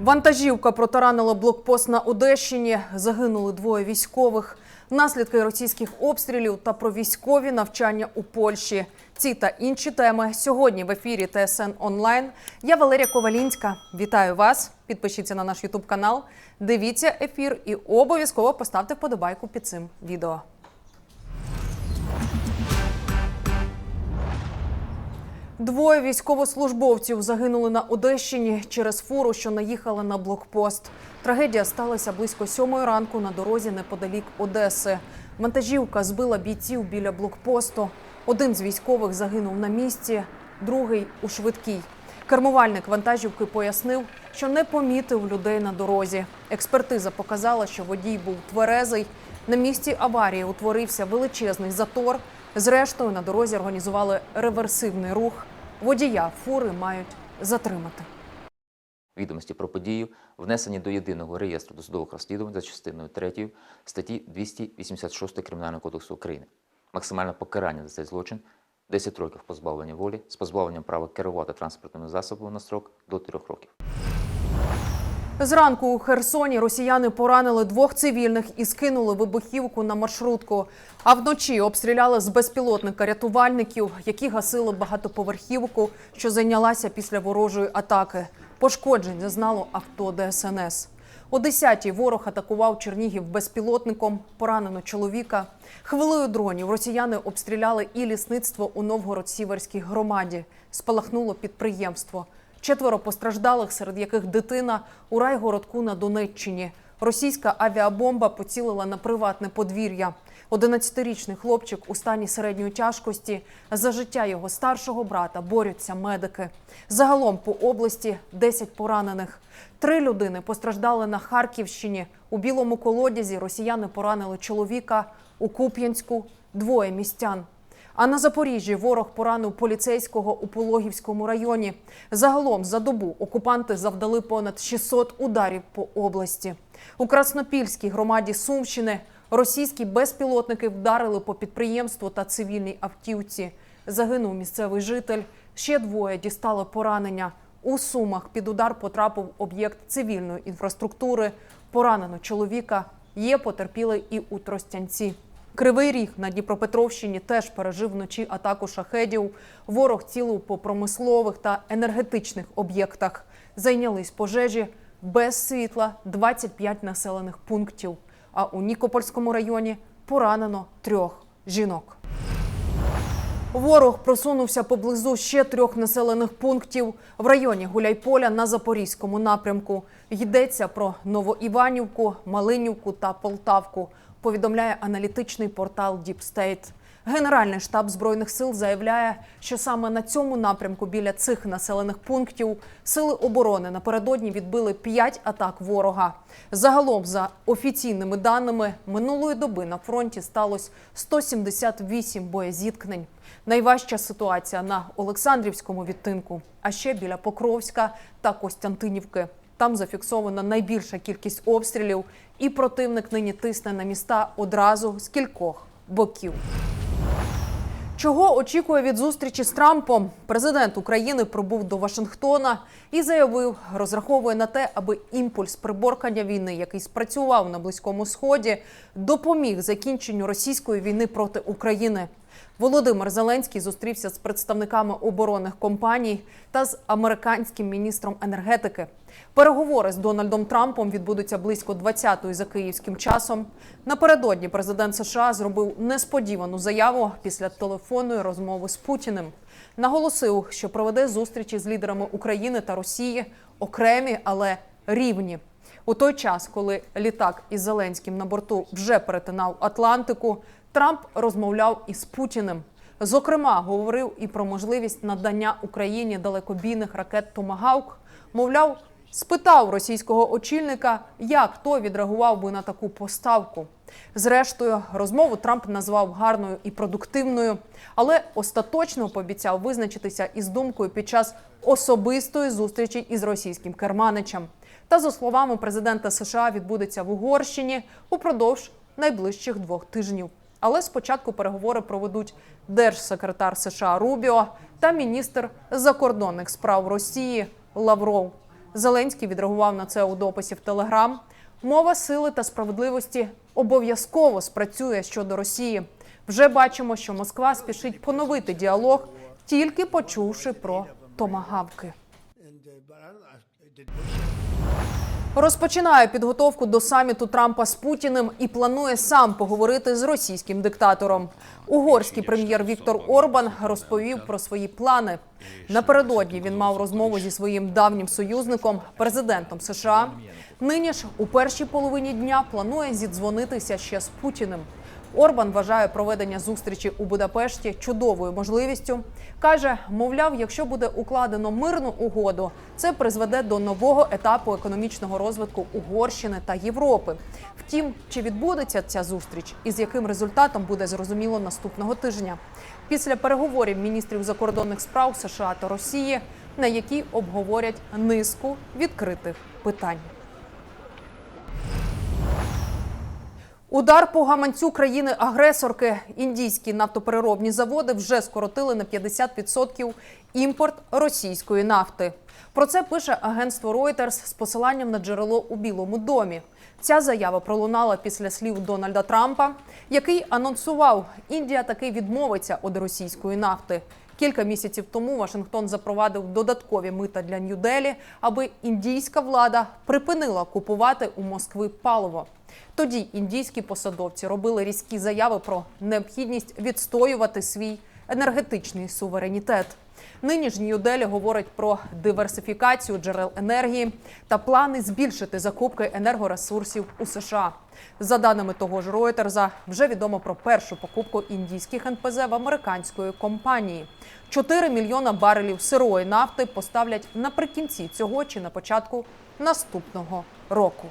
Вантажівка протаранила блокпост на Одещині. Загинули двоє військових. Наслідки російських обстрілів та про військові навчання у Польщі. Ці та інші теми сьогодні в ефірі ТСН онлайн. Я Валерія Ковалінська. Вітаю вас. Підпишіться на наш Ютуб канал, дивіться ефір і обов'язково поставте вподобайку під цим відео. Двоє військовослужбовців загинули на Одещині через фуру, що наїхала на блокпост. Трагедія сталася близько сьомої ранку на дорозі неподалік Одеси. Вантажівка збила бійців біля блокпосту. Один з військових загинув на місці, другий у швидкій. Кермувальник вантажівки пояснив, що не помітив людей на дорозі. Експертиза показала, що водій був тверезий. На місці аварії утворився величезний затор. Зрештою, на дорозі організували реверсивний рух. Водія фури мають затримати. Відомості про подію внесені до єдиного реєстру досудових розслідувань за частиною 3 статті 286 Кримінального кодексу України. Максимальне покарання за цей злочин 10 років позбавлення волі з позбавленням права керувати транспортними засобами на строк до 3 років. Зранку у Херсоні росіяни поранили двох цивільних і скинули вибухівку на маршрутку. А вночі обстріляли з безпілотника рятувальників, які гасили багатоповерхівку, що зайнялася після ворожої атаки. Пошкоджень зазнало авто ДСНС. О 10-й ворог атакував Чернігів безпілотником, поранено чоловіка. Хвилею дронів росіяни обстріляли і лісництво у Новгород-Сіверській громаді. Спалахнуло підприємство. Четверо постраждалих, серед яких дитина у райгородку на Донеччині. Російська авіабомба поцілила на приватне подвір'я. 11-річний хлопчик у стані середньої тяжкості. За життя його старшого брата борються медики. Загалом по області 10 поранених. Три людини постраждали на Харківщині. У білому колодязі росіяни поранили чоловіка. У Куп'янську двоє містян. А на Запоріжжі ворог поранив поліцейського у Пологівському районі. Загалом за добу окупанти завдали понад 600 ударів по області. У Краснопільській громаді Сумщини російські безпілотники вдарили по підприємству та цивільній автівці. Загинув місцевий житель. Ще двоє дістали поранення. У Сумах під удар потрапив об'єкт цивільної інфраструктури. Поранено чоловіка. Є потерпілий і у Тростянці. Кривий ріг на Дніпропетровщині теж пережив вночі атаку шахедів. Ворог цілив по промислових та енергетичних об'єктах. Зайнялись пожежі без світла 25 населених пунктів. А у Нікопольському районі поранено трьох жінок. Ворог просунувся поблизу ще трьох населених пунктів в районі Гуляйполя на Запорізькому напрямку. Йдеться про Новоіванівку, Малинівку та Полтавку. Повідомляє аналітичний портал Deep State. Генеральний штаб збройних сил заявляє, що саме на цьому напрямку біля цих населених пунктів сили оборони напередодні відбили 5 атак ворога. Загалом, за офіційними даними, минулої доби на фронті сталося 178 боєзіткнень. Найважча ситуація на Олександрівському відтинку, а ще біля Покровська та Костянтинівки. Там зафіксована найбільша кількість обстрілів, і противник нині тисне на міста одразу з кількох боків. Чого очікує від зустрічі з Трампом? Президент України прибув до Вашингтона і заявив, розраховує на те, аби імпульс приборкання війни, який спрацював на близькому сході, допоміг закінченню російської війни проти України. Володимир Зеленський зустрівся з представниками оборонних компаній та з американським міністром енергетики. Переговори з Дональдом Трампом відбудуться близько 20-ї за київським часом. Напередодні президент США зробив несподівану заяву після телефонної розмови з Путіним. Наголосив, що проведе зустрічі з лідерами України та Росії окремі, але рівні. У той час, коли літак із Зеленським на борту вже перетинав Атлантику, Трамп розмовляв із Путіним. Зокрема, говорив і про можливість надання Україні далекобійних ракет Томагавк. Мовляв, спитав російського очільника, як той відреагував би на таку поставку. Зрештою, розмову Трамп назвав гарною і продуктивною, але остаточно пообіцяв визначитися із думкою під час особистої зустрічі із російським керманичем. Та за словами президента США відбудеться в Угорщині упродовж найближчих двох тижнів. Але спочатку переговори проведуть держсекретар США Рубіо та міністр закордонних справ Росії Лавров. Зеленський відреагував на це у дописі в Телеграм. Мова сили та справедливості обов'язково спрацює щодо Росії. Вже бачимо, що Москва спішить поновити діалог, тільки почувши про томагавки. Розпочинає підготовку до саміту Трампа з Путіним і планує сам поговорити з російським диктатором. Угорський прем'єр Віктор Орбан розповів про свої плани. Напередодні він мав розмову зі своїм давнім союзником, президентом США. Нині ж у першій половині дня планує зідзвонитися ще з Путіним. Орбан вважає проведення зустрічі у Будапешті чудовою можливістю. каже, мовляв, якщо буде укладено мирну угоду, це призведе до нового етапу економічного розвитку Угорщини та Європи. Втім, чи відбудеться ця зустріч і з яким результатом буде зрозуміло наступного тижня. Після переговорів міністрів закордонних справ США та Росії, на які обговорять низку відкритих питань. Удар по гаманцю країни-агресорки. Індійські нафтопереробні заводи вже скоротили на 50% імпорт російської нафти. Про це пише агентство Reuters з посиланням на джерело у Білому домі. Ця заява пролунала після слів Дональда Трампа, який анонсував, Індія таки відмовиться від російської нафти. Кілька місяців тому Вашингтон запровадив додаткові мита для Нью-Делі, аби індійська влада припинила купувати у Москви паливо. Тоді індійські посадовці робили різкі заяви про необхідність відстоювати свій енергетичний суверенітет. Нині ж Нью-Делі говорить про диверсифікацію джерел енергії та плани збільшити закупки енергоресурсів у США. За даними того ж Reuters, вже відомо про першу покупку індійських НПЗ в американської компанії. 4 мільйона барелів сирої нафти поставлять наприкінці цього чи на початку наступного року.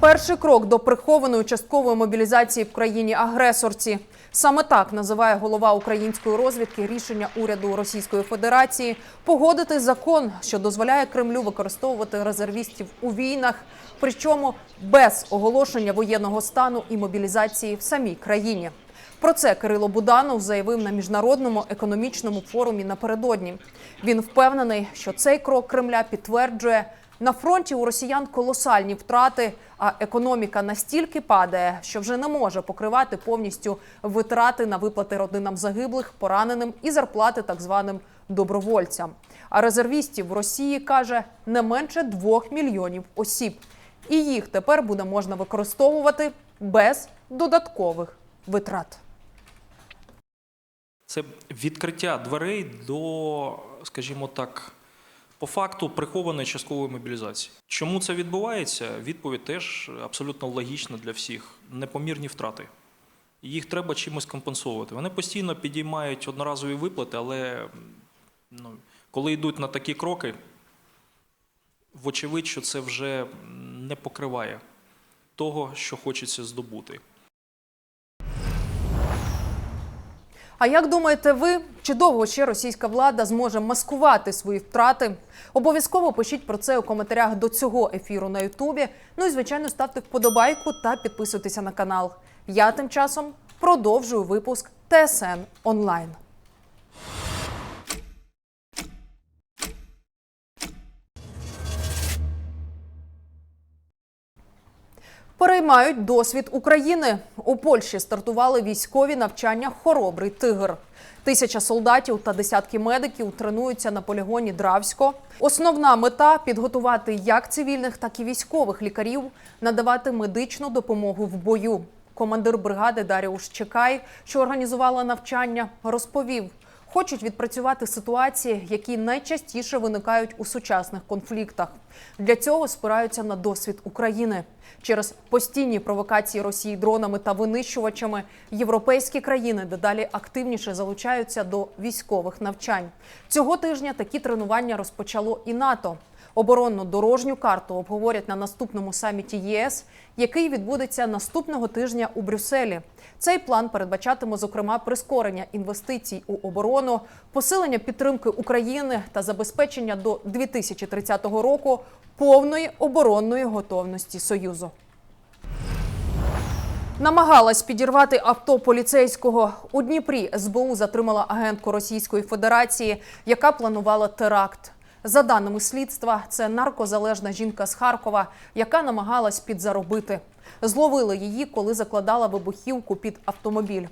Перший крок до прихованої часткової мобілізації в країні агресорці. Саме так називає голова української розвідки рішення уряду Російської Федерації погодити закон, що дозволяє Кремлю використовувати резервістів у війнах, причому без оголошення воєнного стану і мобілізації в самій країні. Про це Кирило Буданов заявив на міжнародному економічному форумі напередодні. Він впевнений, що цей крок Кремля підтверджує. На фронті у росіян колосальні втрати, а економіка настільки падає, що вже не може покривати повністю витрати на виплати родинам загиблих, пораненим і зарплати так званим добровольцям. А резервістів в Росії каже не менше двох мільйонів осіб, і їх тепер буде можна використовувати без додаткових витрат. Це відкриття дверей до, скажімо так, по факту прихованої часткової мобілізації. Чому це відбувається? Відповідь теж абсолютно логічна для всіх: непомірні втрати. Їх треба чимось компенсовувати. Вони постійно підіймають одноразові виплати, але ну, коли йдуть на такі кроки, вочевидь, що це вже не покриває того, що хочеться здобути. А як думаєте ви, чи довго ще російська влада зможе маскувати свої втрати? Обов'язково пишіть про це у коментарях до цього ефіру на Ютубі. Ну і звичайно ставте вподобайку та підписуйтеся на канал. Я тим часом продовжую випуск ТСН онлайн. Переймають досвід України. У Польщі стартували військові навчання Хоробрий тигр. Тисяча солдатів та десятки медиків тренуються на полігоні Дравсько. Основна мета підготувати як цивільних, так і військових лікарів, надавати медичну допомогу в бою. Командир бригади Даріуш Чекай, що організувала навчання, розповів. Хочуть відпрацювати ситуації, які найчастіше виникають у сучасних конфліктах. Для цього спираються на досвід України. Через постійні провокації Росії дронами та винищувачами європейські країни дедалі активніше залучаються до військових навчань. Цього тижня такі тренування розпочало і НАТО. Оборонну дорожню карту обговорять на наступному саміті ЄС, який відбудеться наступного тижня у Брюсселі. Цей план передбачатиме зокрема прискорення інвестицій у оборону, посилення підтримки України та забезпечення до 2030 року повної оборонної готовності Союзу. Намагалась підірвати авто поліцейського у Дніпрі. СБУ затримала агентку Російської Федерації, яка планувала теракт. За даними слідства, це наркозалежна жінка з Харкова, яка намагалась підзаробити. Зловили її, коли закладала вибухівку під автомобіль.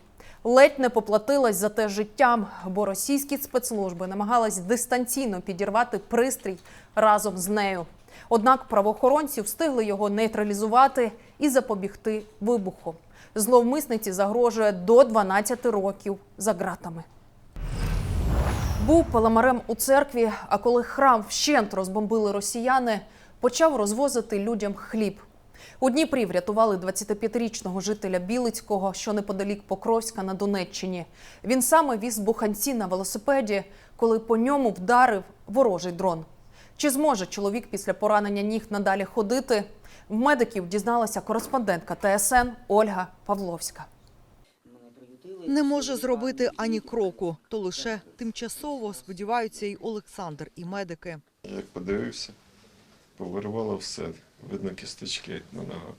Ледь не поплатилась за те життям, бо російські спецслужби намагались дистанційно підірвати пристрій разом з нею. Однак правоохоронці встигли його нейтралізувати і запобігти вибуху. Зловмисниці загрожує до 12 років за ґратами. Був паламарем у церкві, а коли храм вщент розбомбили росіяни, почав розвозити людям хліб. У Дніпрі врятували 25-річного жителя Білицького, що неподалік Покровська на Донеччині. Він саме віз буханці на велосипеді, коли по ньому вдарив ворожий дрон. Чи зможе чоловік після поранення ніг надалі ходити? В медиків дізналася кореспондентка ТСН Ольга Павловська. Не може зробити ані кроку, то лише тимчасово сподіваються й Олександр, і медики. Як подивився, повирвало все. Видно кісточки на ногах.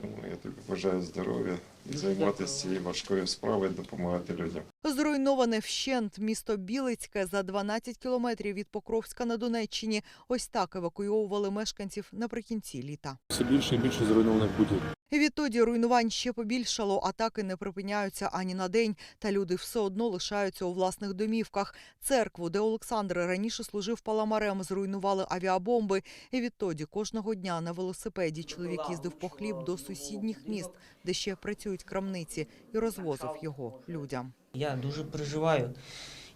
Тому я тобі бажаю здоров'я і займатися цією важкою справою, допомагати людям. Зруйноване вщент місто Білицьке за 12 кілометрів від Покровська на Донеччині. Ось так евакуйовували мешканців наприкінці літа. все більше і більше зруйнованих будівель. Відтоді руйнувань ще побільшало, атаки не припиняються ані на день, та люди все одно лишаються у власних домівках. Церкву, де Олександр раніше служив паламарем, зруйнували авіабомби. І відтоді кожного дня на велосипеді чоловік їздив по хліб до сусідніх міст, де ще працюють крамниці, і розвозив його людям. Я дуже переживаю.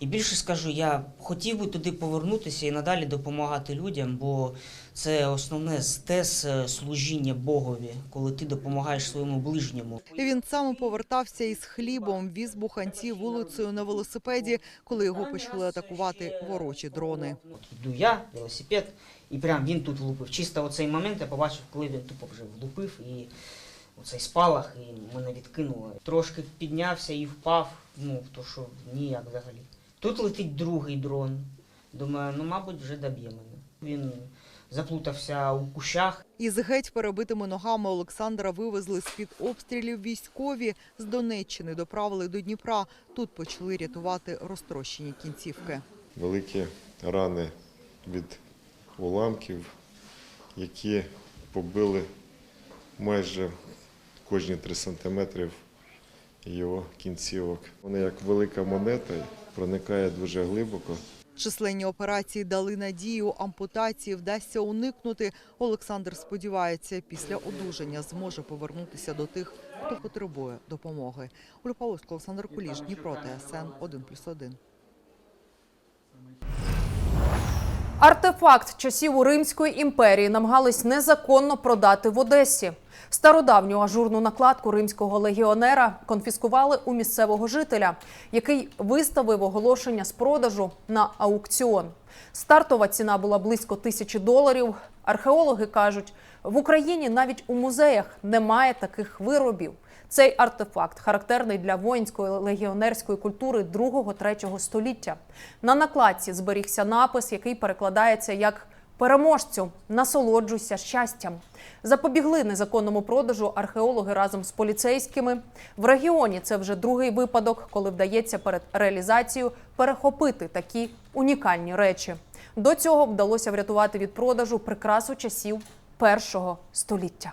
І більше скажу, я хотів би туди повернутися і надалі допомагати людям, бо це основне стес е, служіння Богові, коли ти допомагаєш своєму ближньому. Він сам повертався із хлібом, віз буханці вулицею на велосипеді, коли його почали атакувати ворочі дрони. От йду я, велосипед, і прям він тут влупив. Чисто оцей момент я побачив, коли він тупо вже влупив і оцей спалах, і мене відкинуло. Трошки піднявся і впав, ну то що ніяк взагалі. Тут летить другий дрон. Думаю, ну мабуть, вже доб'є мене. Він заплутався у кущах, Із геть перебитими ногами Олександра вивезли з-під обстрілів військові з Донеччини, доправили до Дніпра. Тут почали рятувати розтрощені кінцівки. Великі рани від уламків, які побили майже кожні 3 сантиметри його кінцівок. Вони як велика монета, проникає дуже глибоко. Численні операції дали надію, ампутації вдасться уникнути. Олександр сподівається, після одужання зможе повернутися до тих, хто потребує допомоги. Олександр Куліш, Дніпро, ТСН 1+,1. Артефакт часів у Римської імперії намагались незаконно продати в Одесі. Стародавню ажурну накладку римського легіонера конфіскували у місцевого жителя, який виставив оголошення з продажу на аукціон. Стартова ціна була близько тисячі доларів. Археологи кажуть, в Україні навіть у музеях немає таких виробів. Цей артефакт характерний для воїнської легіонерської культури 2-3 століття. На накладці зберігся напис, який перекладається як переможцю, насолоджуйся щастям. Запобігли незаконному продажу археологи разом з поліцейськими. В регіоні це вже другий випадок, коли вдається перед реалізацією перехопити такі унікальні речі. До цього вдалося врятувати від продажу прикрасу часів першого століття.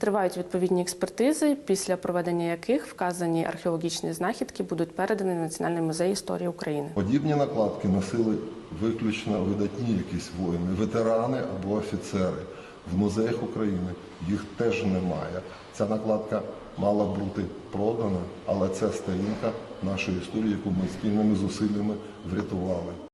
Тривають відповідні експертизи, після проведення яких вказані археологічні знахідки будуть передані в Національний музей історії України. Подібні накладки носили виключно видатні якісь воїни, ветерани або офіцери. В музеях України їх теж немає. Ця накладка мала бути продана, але це сторінка нашої історії, яку ми спільними зусиллями врятували.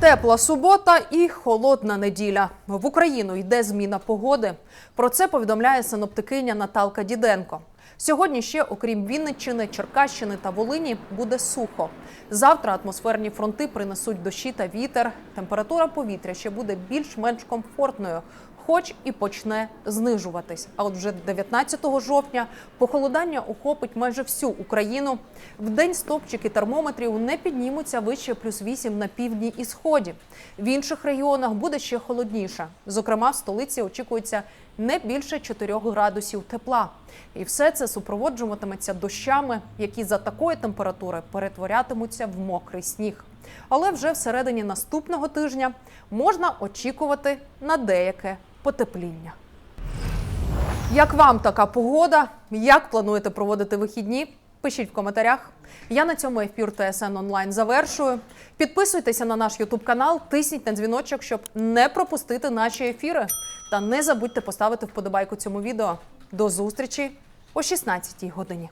Тепла субота і холодна неділя. В Україну йде зміна погоди. Про це повідомляє синоптикиня Наталка Діденко. Сьогодні ще, окрім Вінниччини, Черкащини та Волині, буде сухо. Завтра атмосферні фронти принесуть дощі та вітер. Температура повітря ще буде більш-менш комфортною. Хоч і почне знижуватись. А от вже 19 жовтня похолодання охопить майже всю Україну. В день стопчики термометрів не піднімуться вище плюс 8 на півдні і сході. В інших регіонах буде ще холодніше. Зокрема, в столиці очікується не більше 4 градусів тепла. І все це супроводжуватиметься дощами, які за такої температури перетворятимуться в мокрий сніг. Але вже всередині наступного тижня можна очікувати на деяке потепління. Як вам така погода? Як плануєте проводити вихідні? Пишіть в коментарях. Я на цьому ефір ТСН онлайн завершую. Підписуйтеся на наш Ютуб канал, тисніть на дзвіночок, щоб не пропустити наші ефіри. Та не забудьте поставити вподобайку цьому відео. До зустрічі о 16-й годині.